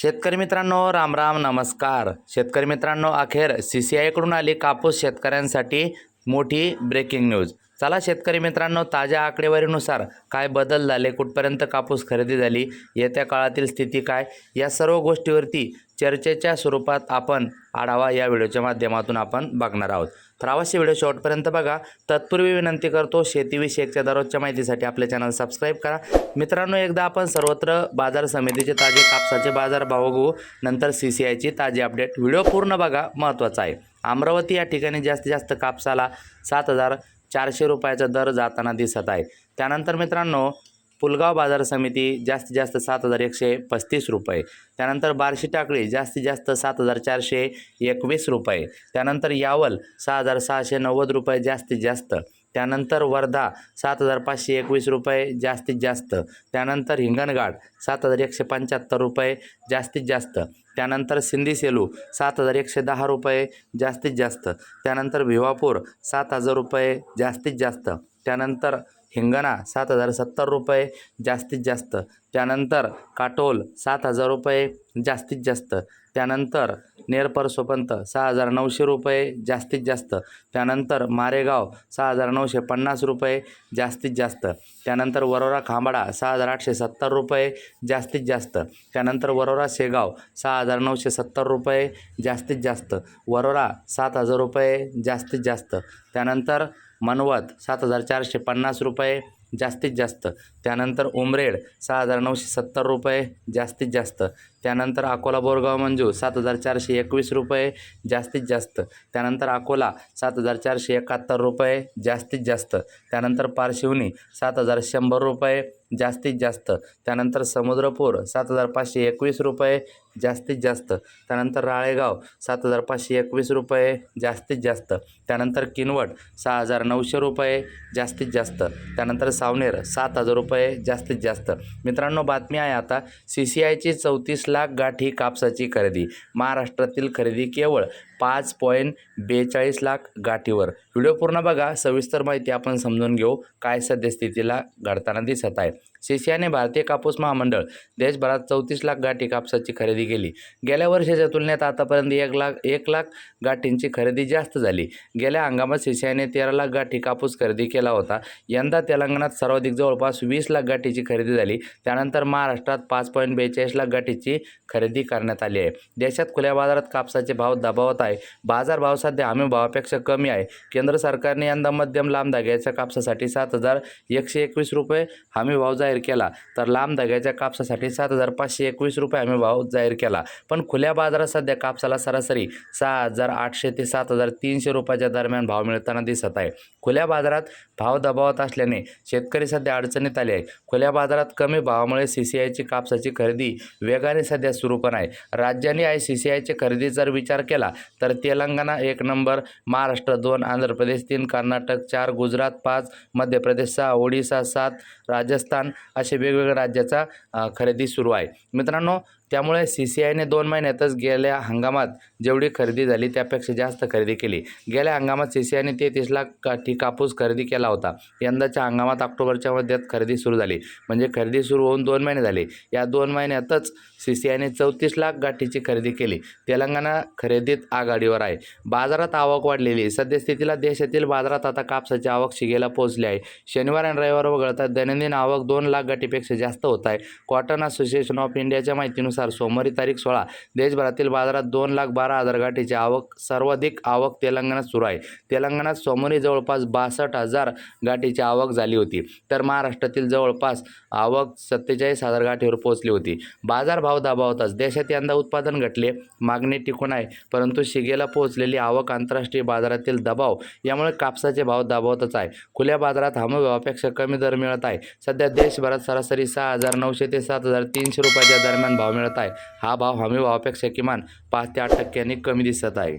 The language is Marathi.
शेतकरी मित्रांनो राम राम नमस्कार. शेतकरी मित्रांनो अखेर सी सी आयकडून आली कापूस शेतकऱ्यांसाठी मोठी ब्रेकिंग न्यूज चला शेतकरी मित्रांनो ताज्या आकडेवारीनुसार काय बदल झाले कुठपर्यंत कापूस खरेदी झाली येत्या काळातील स्थिती काय या सर्व गोष्टीवरती चर्चेच्या स्वरूपात आपण आढावा या व्हिडिओच्या माध्यमातून आपण बघणार आहोत. तर अवश्य व्हिडिओ शॉर्टपर्यंत बघा. तत्पूर्वी विनंती करतो शेतीविषयकच्या दररोजच्या माहितीसाठी आपले चॅनल सबस्क्राईब करा. मित्रांनो एकदा आपण सर्वत्र बाजार समितीचे ताजे कापसाचे बाजार भाव बघू. नंतर सी सी आयची ताजी अपडेट व्हिडिओ पूर्ण बघा महत्त्वाचा आहे. अमरावती या ठिकाणी जास्तीत जास्त कापसाला सात हजार चारशे रुपयाचा दर जाताना दिसत आहे. त्यानंतर मित्रांनो पुलगाव बाजार समिती जास्तीत जास्त सात हजार एकशे पस्तीस रुपये. त्यानंतर बार्शी टाकळी जास्तीत जास्त सात हजार चारशे एकवीस रुपये. त्यानंतर यावल सहा हजार सहाशे नव्वद रुपये जास्तीत जास्त. त्यानंतर वर्धा सात हजार पाचशे एकवीस रुपये जास्तीत जास्त. त्यानंतर हिंगणघाट सात हजार एकशे पंच्याहत्तर रुपये जास्तीत जास्त. त्यानंतर सिंधी सेलू सात हजार एकशे दहा रुपये जास्तीत जास्त. त्यानंतर भिवापूर सात हजार रुपये जास्तीत जास्त. त्यानंतर हिंगणा सात हजार सत्तर रुपये जास्तीत जास्त. त्यानंतर काटोल सात हजार रुपये जास्तीत जास्त. त्यानंतर नेरपर सोपंत सहा हजार नऊशे रुपये जास्तीत जास्त. त्यानंतर मारेगाव सहा हजार नऊशे पन्नास रुपये जास्तीत जास्त. त्यानंतर वरोरा खांबाडा सहा हजार आठशे सत्तर रुपये जास्तीत जास्त. त्यानंतर वरोरा शेगाव सहा हजार नऊशे सत्तर रुपये जास्तीत जास्त. वरोरा सात हजार रुपये जास्तीत जास्त. त्यानंतर मनवत सात हजार चारशे पन्नास रुपये जास्तीत जास्त. त्यानंतर उमरेड सहा हजार नऊशे सत्तर रुपये जास्तीत जास्त. त्यानंतर अकोला बोरगाव मंजू सात हजार चारशे एकवीस रुपये जास्तीत जास्त. त्यानंतर अकोला सात हजार चारशे एकाहत्तर रुपये जास्तीत जास्त. त्यानंतर पारशिवनी सात हजार शंभर रुपये जास्तीत जास्त. त्यानंतर समुद्रपूर सात हजार पाचशे एकवीस रुपये जास्तीत जास्त. त्यानंतर राळेगाव सात हजार पाचशे एकवीस रुपये जास्तीत जास्त. त्यानंतर किनवट सहा हजार नऊशे रुपये जास्तीत जास्त. त्यानंतर सावनेर सात हजार रुपये जास्तीत जास्त. मित्रांनो बातमी आहे आता. सी सी आयची चौतीस लाख गाठी कापसाची खरेदी. महाराष्ट्रातील खरेदी केवळ पाच पॉईंट बेचाळीस लाख गाठीवर. व्हिडिओ पूर्ण बघा सविस्तर माहिती आपण समजून घेऊ काय सद्यस्थितीला घडताना दिसत आहे. सीसीआयने भारतीय कापूस महामंडळ देशभरात चौतीस लाख गाठी कापसाची खरेदी केली. गेल्या वर्षाच्या तुलनेत आतापर्यंत एक लाख एक लाख गाठींची खरेदी जास्त झाली. गेल्या हंगामात सीसीआयने तेरा लाख गाठी कापूस खरेदी केला होता. यंदा तेलंगणात सर्वाधिक जवळपास वीस लाख गाठीची खरेदी झाली. त्यानंतर महाराष्ट्रात पाच पॉईंट बेचाळीस लाख गाठीची खरेदी करण्यात आली आहे. देशात खुल्या बाजारात कापसाचे भाव दबावत आहे बाजारभाव सध्या हमी भावापेक्षा कमी आहे. केंद्र सरकारने यंदा मध्यम लांब धाग्याच्या कापसासाठी सात हजार एकशे एकवीस रुपये हमी भाव जाहीर केला. तर लांब धाग्याच्या कापसासाठी सात हजार पाचशे एकवीस रुपये हमी भाव जाहीर केला. पण खुल्या बाजारात सध्या कापसाला सरासरी सहा हजार आठशे ते सात हजार तीनशे रुपयाच्या दरम्यान भाव मिळताना दिसत आहे. खुल्या बाजारात भाव दबावत असल्याने शेतकरी सध्या अडचणीत आले आहे खुल्या बाजारात कमी भावामुळे सी सी आयची कापसाची खरेदी वेगाने सध्या सुरू पण आहे. राज्याने आय सी सी आयची खरेदी जर विचार केला तर तेलंगणा एक नंबर महाराष्ट्र दोन आंध्र प्रदेश तीन कर्नाटक चार गुजरात पाच मध्य प्रदेश सहा ओडिसा सात राजस्थान असे वेगवेगळ्या राज्याचा खरेदी सुरू आहे. मित्रांनो त्यामुळे सी सी आयने दोन महिन्यातच गेल्या हंगामात जेवढी खरेदी झाली त्यापेक्षा जास्त खरेदी केली. गेल्या हंगामात सी सी आयने तेहतीस लाख गाठी कापूस खरेदी केला होता. यंदाच्या हंगामात ऑक्टोबरच्या मध्यात खरेदी सुरू झाली. म्हणजे खरेदी सुरू होऊन दोन महिने झाले. या दोन महिन्यातच सी सी आयने चौतीस लाख गाठीची खरेदी केली. तेलंगणा खरेदीत आघाडीवर आहे. बाजारात आवक वाढलेली. सद्यस्थितीला देशातील बाजारात आता कापसाची आवक शिगेला पोहोचली आहे. शनिवार आणि रविवार वगळता दैनंदिन आवक दोन लाख गाठीपेक्षा जास्त होत आहे. कॉटन असोसिएशन ऑफ इंडियाच्या माहितीनुसार सोमवारी तारीख सोळा. देशभरातील बाजारात दोन लाख बारा हजार गाठीची आवक सर्वाधिक आवक तेलंगणात सुरू आहे. तेलंगणात सोमवारी जवळपास बासष्ट हजार गाठीची आवक झाली होती. तर महाराष्ट्रातील जवळपास आवक सत्तेचाळीस हजार गाठीवर पोहोचली होती. बाजारभाव दबावताच देशात यंदा उत्पादन घटले मागणी टिकून आहे. परंतु शिगेला पोहोचलेली आवक आंतरराष्ट्रीय बाजारातील दबाव यामुळे कापसाचे भाव दबावतच आहे. खुल्या बाजारात हमभावापेक्षा कमी दर मिळत आहे. सध्या देशभरात सरासरी सहा हजार नऊशे ते सात हजार तीनशे रुपयाच्या दरम्यान भाव मिळत आहे. हा भाव हमी भावापेक्षा किमान पाच ते आठ टक्क्यांनी कमी दिसत आहे.